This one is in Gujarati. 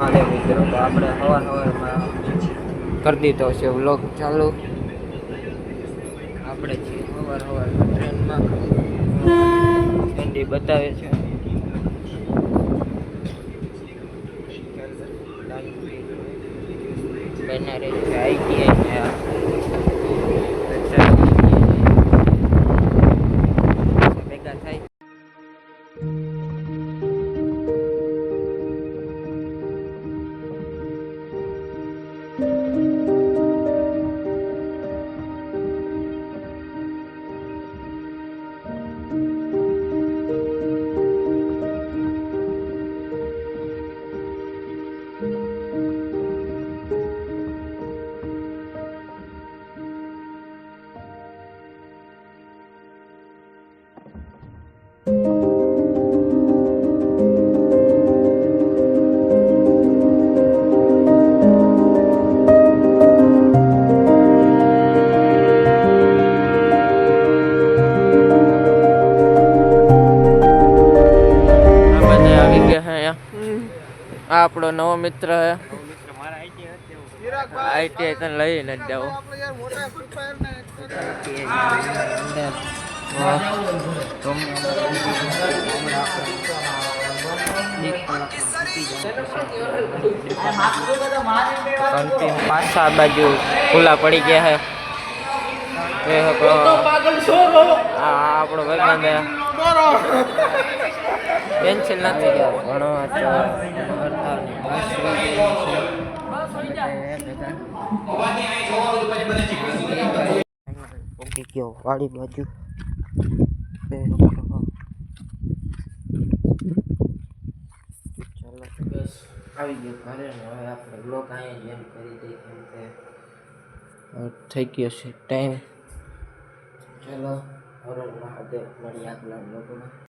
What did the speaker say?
આપણે સવાર સવારમાં કરી દીધો છે વ્લોગ ચાલુ. આપણે છીએ સવાર સવારમાં ટ્રેનમાં ઠંડી બતાવે છે. બનારે આઈટીઆઈ આ આપણો નવો મિત્ર હે. આઈટીઆઈ તને લઈને જ જાવ અંતિમ પાછા આ બાજુ ખુલ્લા પડી ગયા આ આપણો ભાઈબંધ પેન્સિલ નથી ગયો છે. ઉગી ગયો વાડી બાજુ આવી ગયો ઘરે હવે આપણે બ્લોક અહીંયા જ એન્ડ કરી દઈએ કેમ કે થઈ ગયો છે ટાઈમ. ચલો હર મહાદેવ મળીએ આગલા બ્લોગમાં.